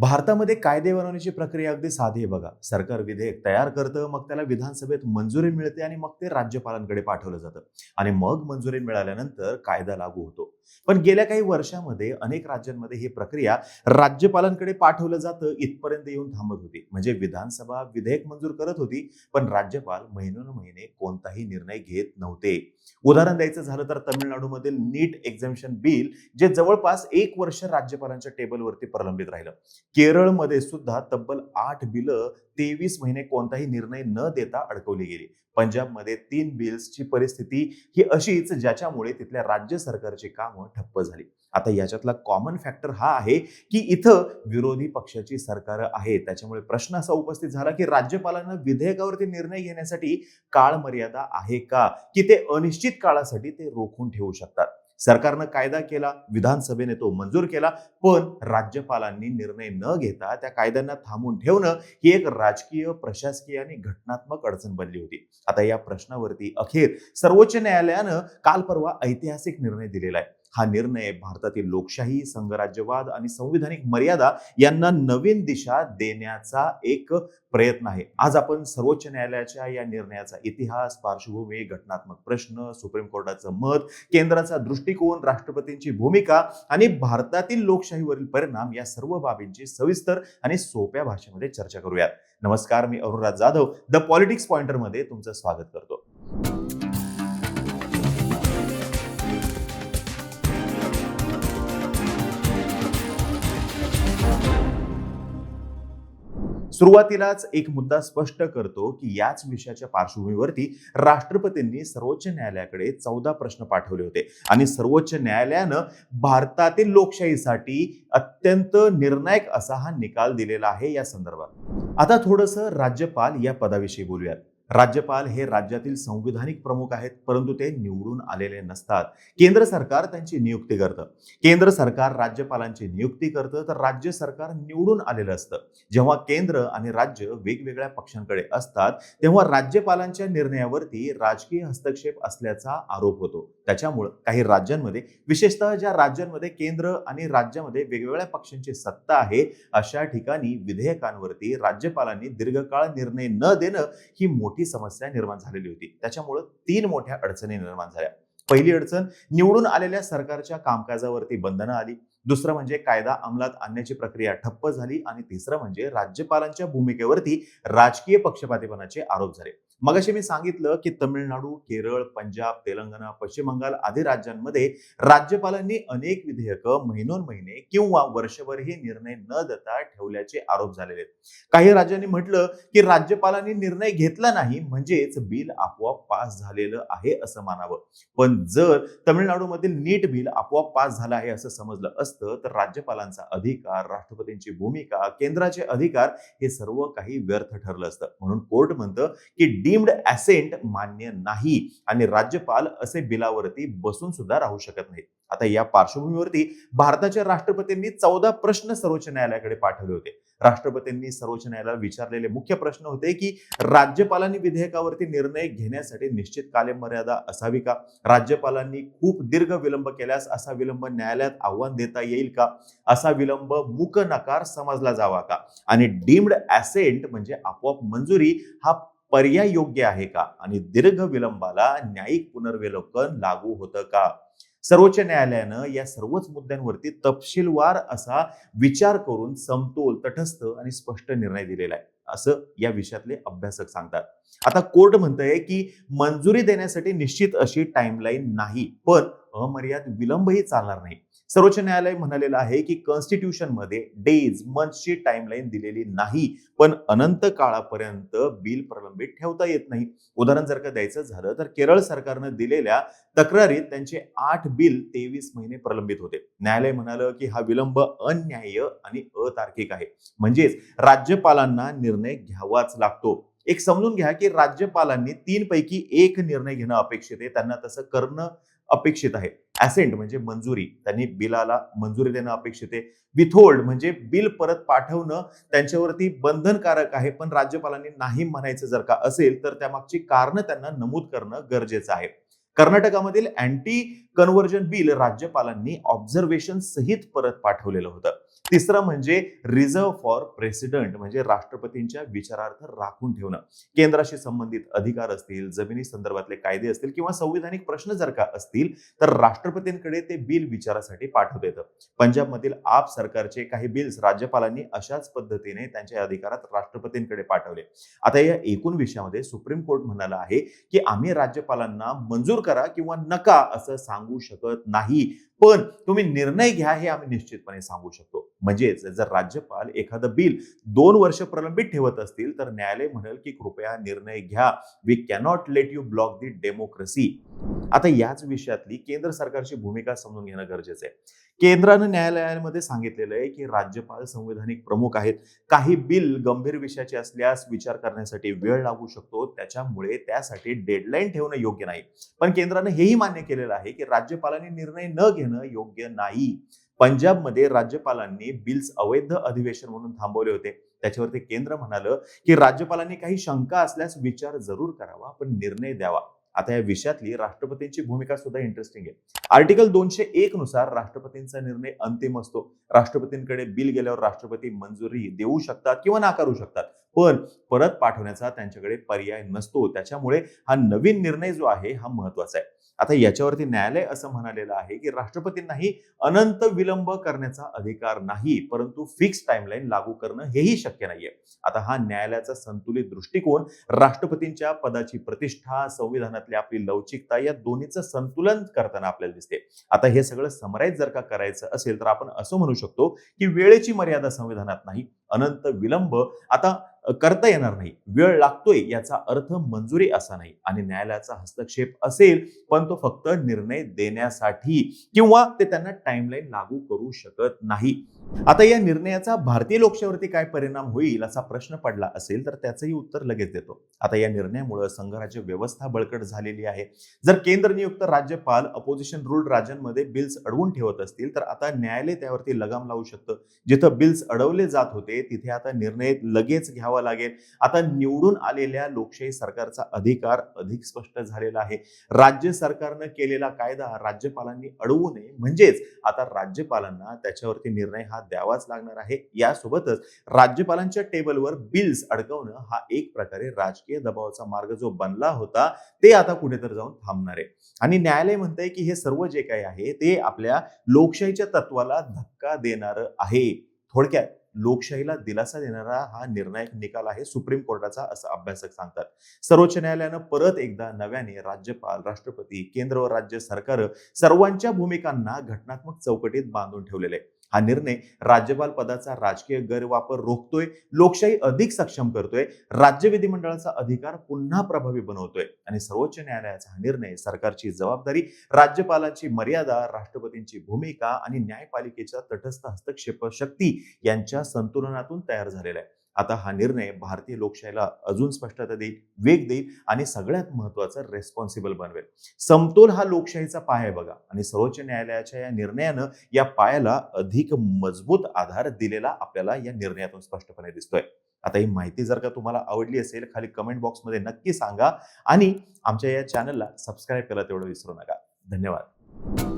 भारतामध्ये कायदे बनवण्याची प्रक्रिया अगदी साधी आहे बघा. सरकार विधेयक तयार करतं मग त्याला विधानसभेत मंजुरी मिळते आणि मग ते राज्यपालांकडे पाठवलं जातं. आणि मग मंजुरी मिळाल्यानंतर कायदा लागू होतो. पण गेल्या काही वर्षामध्ये अनेक राज्यांमध्ये ही प्रक्रिया राज्यपालांकडे पाठवलं जातं इथपर्यंत येऊन थांबत होती. म्हणजे विधानसभा विधेयक मंजूर करत होती पण राज्यपाल महिनोन कोणताही निर्णय घेत नव्हते. उदाहरण द्यायचं झालं तर तामिळनाडूमधील नीट एक्झामिशन बिल जे जवळपास एक वर्ष राज्यपालांच्या टेबलवरती प्रलंबित राहिलं. केरळमध्ये सुद्धा तब्बल आठ बिलं तेवीस महिने कोणताही निर्णय न देता अडकवली गेली. पंजाबमध्ये तीन बिल्सची परिस्थिती ही अशीच ज्याच्यामुळे तिथल्या राज्य सरकारची कामं ठप्प झाली. आता याच्यातला कॉमन फॅक्टर हा आहे की इथं विरोधी पक्षाची सरकार आहे. त्याच्यामुळे प्रश्न असा उपस्थित झाला की राज्यपालांना विधेयकावरती निर्णय घेण्यासाठी काळ मर्यादा आहे का? की ते अनिश्चित काळासाठी ते रोखून ठेवू शकतात? सरकारनं कायदा केला विधानसभेने तो मंजूर केला पण राज्यपालांनी निर्णय न घेता त्या कायद्यांना थांबून ठेवणं ही एक राजकीय प्रशासकीय आणि घटनात्मक अडचण बनली होती. आता या प्रश्नावरती अखेर सर्वोच्च न्यायालयानं काल परवा ऐतिहासिक निर्णय दिलेला आहे. हा निर्णय भारतातील लोकशाही संघराज्यवाद आणि संविधानिक मर्यादा यांना नवीन दिशा देण्याचा एक प्रयत्न आहे. आज आपण सर्वोच्च न्यायालयाच्या या निर्णयाचा इतिहास पार्श्वभूमी घटनात्मक प्रश्न सुप्रीम कोर्टाचं मत केंद्राचा दृष्टिकोन राष्ट्रपतींची भूमिका आणि भारतातील लोकशाहीवरील परिणाम या सर्व बाबींची सविस्तर आणि सोप्या भाषेमध्ये चर्चा करूयात. नमस्कार मी अरुणराज जाधव द पॉलिटिक्स पॉइंटरमध्ये तुमचं स्वागत करतो. सुरुवातीलाच एक मुद्दा स्पष्ट करतो की याच विषयाच्या पार्श्वभूमीवरती राष्ट्रपतींनी सर्वोच्च न्यायालयाकडे चौदा प्रश्न पाठवले होते. आणि सर्वोच्च न्यायालयानं भारतातील लोकशाहीसाठी अत्यंत निर्णायक असा हा निकाल दिलेला आहे या संदर्भात. आता थोडंसं राज्यपाल या पदाविषयी बोलूयात. राज्यपाल हे राज्यातील संविधानिक प्रमुख आहेत परंतु ते निवडून आलेले नसतात. केंद्र सरकार त्यांची नियुक्ती करतं. केंद्र सरकार राज्यपालांची नियुक्ती करतं तर राज्य सरकार निवडून आलेलं असतं. जेव्हा केंद्र आणि राज्य वेगवेगळ्या पक्षांकडे असतात तेव्हा राज्यपालांच्या निर्णयावरती राजकीय हस्तक्षेप असल्याचा आरोप होतो. त्याच्यामुळं काही राज्यांमध्ये विशेषतः ज्या राज्यांमध्ये केंद्र आणि राज्यामध्ये वेगवेगळ्या पक्षांची सत्ता आहे अशा ठिकाणी विधेयकांवरती राज्यपालांनी दीर्घकाळ निर्णय न देणं ही मोठी समस्या निर्माण झालेली होती. त्याच्यामुळं तीन मोठ्या अडचणी निर्माण झाल्या. पहिली अडचण निवडून आलेल्या सरकारच्या कामकाजावरती बंधनं आली. दुसरं म्हणजे कायदा अंमलात आणण्याची प्रक्रिया ठप्प झाली. आणि तिसरं म्हणजे राज्यपालांच्या भूमिकेवरती राजकीय पक्षपातीपणाचे आरोप झाले. मगाशी मी सांगितलं की तमिळनाडू केरळ पंजाब तेलंगणा पश्चिम बंगाल आदी राज्यांमध्ये राज्यपालांनी अनेक विधेयकं महिनोन महिने किंवा वर्षभर हे निर्णय न देता ठेवल्याचे आरोप झालेले आहेत. काही राज्यांनी म्हटलं की राज्यपालांनी निर्णय घेतला नाही म्हणजेच बिल आपोआप पास झालेलं आहे असं मानावं. पण जर तमिळनाडूमधील नीट बिल आपोआप पास झालं आहे असं समजलं असतं तर राज्यपालांचा अधिकार राष्ट्रपतींची भूमिका केंद्राचे अधिकार हे सर्व काही व्यर्थ ठरलं असतं. म्हणून कोर्ट म्हणतं की डीम्ड ॲसेंट मान्य नाही. आणि राज्यपाल असे बिलावरती बसून सुद्धा राहू शकत नाहीत. आता या पार्श्वभूमीवरती भारताच्या राष्ट्रपतींनी चौदा प्रश्न सर्वोच्च न्यायालयाकडे पाठवले होते. राष्ट्रपतींनी सर्वोच्च न्यायालयाला विचारलेले मुख्य प्रश्न होते की राज्यपालांनी विधेयकावरती निर्णय घेण्यासाठी निश्चित कालमर्यादा असावी का? राज्यपालांनी खूप दीर्घ विलंब केल्यास असा विलंब न्यायालयात आव्हान देता येईल का? असा विलंब मूक नकार समजला जावा का? आणि डीम्ड ॲसेंट म्हणजे आपोआप मंजुरी हा पर्याय योग्य आहे का? आणि दीर्घ विलंबाला न्यायिक पुनर्विलोकन लागू होतं का? सर्वोच्च न्यायालयानं या सर्वच मुद्द्यांवरती तपशीलवार असा विचार करून समतोल तटस्थ आणि स्पष्ट निर्णय दिलेला आहे असं या विषयातले अभ्यासक सांगतात. आता कोर्ट म्हणतंय की मंजुरी देण्यासाठी निश्चित अशी टाइमलाईन नाही पण अमर्याद विलंबही चालणार नाही. सर्वोच्च न्यायालय म्हणालेलं आहे की कॉन्स्टिट्यूशनमध्ये डेज मंथची टाइमलाईन दिलेली नाही पण अनंत काळापर्यंत बिल प्रलंबित ठेवता येत नाही. उदाहरण जर का द्यायचं झालं तर केरळ सरकारनं दिलेल्या तक्रारीत त्यांचे आठ बिल तेवीस महिने प्रलंबित होते. न्यायालय म्हणालं की हा विलंब अन्याय्य आणि अतार्किक आहे. म्हणजेच राज्यपालांना निर्णय घ्यावाच लागतो. एक समजून घ्या की राज्यपालांनी तीन पैकी एक निर्णय घेणं अपेक्षित आहे. त्यांना तसं करणं अपेक्षित आहे. ॲसेंट म्हणजे मंजुरी. त्यांनी बिलाला मंजुरी देणं अपेक्षित आहे. विथोल्ड म्हणजे बिल परत पाठवणं त्यांच्यावरती बंधनकारक आहे. पण राज्यपालांनी नाही म्हणायचं जर का असेल तर त्यामागची कारणं त्यांना नमूद करणं गरजेचं आहे. कर्नाटकामधील अँटी कन्व्हर्जन बिल राज्यपालांनी ऑब्झर्वेशन सहित परत पाठवलेलं होतं. तिसरं म्हणजे रिझर्व्ह फॉर प्रेसिडेंट म्हणजे राष्ट्रपतींच्या विचारार्थ राखून ठेवणं. केंद्राशी संबंधित अधिकार असतील जमिनी संदर्भातले कायदे असतील किंवा संविधानिक प्रश्न जर का असतील तर राष्ट्रपतींकडे ते बिल विचारासाठी पाठवता येतं. पंजाबमधील आप सरकारचे काही बिल्स राज्यपालांनी अशाच पद्धतीने त्यांच्या अधिकारात राष्ट्रपतींकडे पाठवले. आता या एकूण विषयामध्ये सुप्रीम कोर्ट म्हणाला आहे की आम्ही राज्यपालांना मंजूर करा किंवा नका असं सांगू शकत नाही. पण तुम्ही निर्णय घ्या हे आम्ही निश्चितपणे सांगू शकतो. म्हणजेच जर राज्यपाल एखादं बिल दोन वर्ष प्रलंबित ठेवत असतील तर न्यायालय म्हणेल की कृपया निर्णय घ्या. We cannot let you block the democracy आता याच विषयातली केंद्र सरकारची भूमिका समजून घेणं गरजेचं आहे. केंद्रानं न्यायालयामध्ये सांगितलेलं आहे की राज्यपाल संवैधानिक प्रमुख आहेत. काही बिल गंभीर विषयाचे असल्यास विचार करण्यासाठी वेळ लागू शकतो. त्याच्यामुळे त्यासाठी डेडलाईन ठेवणं योग्य नाही. पण केंद्रानं हेही मान्य केलेलं आहे की राज्यपालांनी निर्णय न घेणं योग्य नाही. पंजाबमध्ये राज्यपालांनी बिल्स अवैध अधिवेशन म्हणून थांबवले होते. त्याच्यावरती केंद्र म्हणालं की राज्यपालांनी काही शंका असल्यास विचार जरूर करावा पण निर्णय द्यावा. आता या विषयातली राष्ट्रपतींची भूमिका सुद्धा इंटरेस्टिंग आहे. आर्टिकल दोनशे एक नुसार राष्ट्रपतींचा निर्णय अंतिम असतो. राष्ट्रपतींकडे बिल गेल्यावर राष्ट्रपती मंजुरी देऊ शकतात किंवा नाकारू शकतात. पण परत पाठवण्याचा त्यांच्याकडे पर्याय नसतो. त्याच्यामुळे हा नवीन निर्णय जो आहे हा महत्त्वाचा आहे. आता याच्यावरती न्यायालय असं म्हणालेलं आहे की राष्ट्रपतींनाही अनंत विलंब करण्याचा अधिकार नाही परंतु फिक्स टाइमलाईन लागू करणं हेही शक्य नाहीये. आता हा न्यायालयाचा संतुलित दृष्टिकोन राष्ट्रपतींच्या पदाची प्रतिष्ठा संविधानातली आपली लवचिकता या दोन्हीचं संतुलन करताना आपल्याला दिसते. आता हे सगळं समराईज जर का करायचं असेल तर आपण असं म्हणू शकतो की वेळेची मर्यादा संविधानात नाही अनंत विलंब आता करता येणार नाही. वेळ लागतोय याचा अर्थ मंजुरी असा नाही. आणि न्यायालयाचा हस्तक्षेप असेल पण तो फक्त निर्णय देण्यासाठी किंवा ते त्यांना टाइमलाईन लागू करू शकत नाही. आता या निर्णयाचा भारतीय लोकशाहीवरती काय परिणाम होईल असा प्रश्न पडला असेल तर त्याचंही उत्तर लगेच देतो. आता या निर्णयामुळे संघराज्य व्यवस्था बळकट झालेली आहे. जर केंद्र नियुक्त राज्यपाल अपोजिशन रूल राज्यांमध्ये बिल्स अडवून ठेवत असतील तर आता न्यायालय त्यावरती लगाम लावू शकतं. जिथं बिल्स अडवले जात होते होते तिथे आता निर्णय लगेच घ्यावा लागेल. आता निवडून आलेल्या लोकशाही सरकारचा अधिकार अधिक स्पष्ट झालेला आहे. राज्य सरकारनं केलेला कायदा राज्यपालांनी अडवू नये. म्हणजेच आता राज्यपालांना त्याच्यावरती निर्णय हा द्यावाच लागणार आहे. यासोबतच राज्यपालांच्या टेबलवर बिल्स अडकवणं हा एक प्रकारे राजकीय दबावाचा मार्ग जो बनला होता ते आता कुठेतरी जाऊन थांबणार आहे. आणि न्यायालय म्हणतंय की हे सर्व जे काही आहे ते आपल्या लोकशाहीच्या तत्वाला धक्का देणार आहे. थोडक्यात लोकशाहीला दिलासा देणारा हा निर्णायक निकाल आहे सुप्रीम कोर्टाचा असं अभ्यासक सांगतात. सर्वोच्च न्यायालयानं परत एकदा नव्याने राज्यपाल राष्ट्रपती केंद्र व राज्य सरकार सर्वांच्या भूमिकांना घटनात्मक चौकटीत बांधून ठेवलेले. आहे हा निर्णय राज्यपाल पदाचा राजकीय गैरवापर रोखतोय लोकशाही अधिक सक्षम करतोय राज्य विधिमंडळाचा अधिकार पुन्हा प्रभावी बनवतोय आणि सर्वोच्च न्यायालयाचा हा निर्णय सरकारची जबाबदारी राज्यपालांची मर्यादा राष्ट्रपतींची भूमिका आणि न्यायपालिकेच्या तटस्थ हस्तक्षेप शक्ती यांच्या संतुलनातून तयार झालेला आहे. आता हा निर्णय भारतीय लोकशाहीला अजून स्पष्टता देईल वेग देईल आणि सगळ्यात महत्वाचं रेस्पॉन्सिबल बनवेल. समतोल हा लोकशाहीचा पाय आहे बघा आणि सर्वोच्च न्यायालयाच्या या निर्णयानं या पायाला अधिक मजबूत आधार दिलेला आपल्याला या निर्णयातून स्पष्टपणे दिसतोय. आता ही माहिती जर का तुम्हाला आवडली असेल खाली कमेंट बॉक्समध्ये नक्की सांगा आणि आमच्या या चॅनलला सबस्क्राईब करायला तेवढं विसरू नका. धन्यवाद.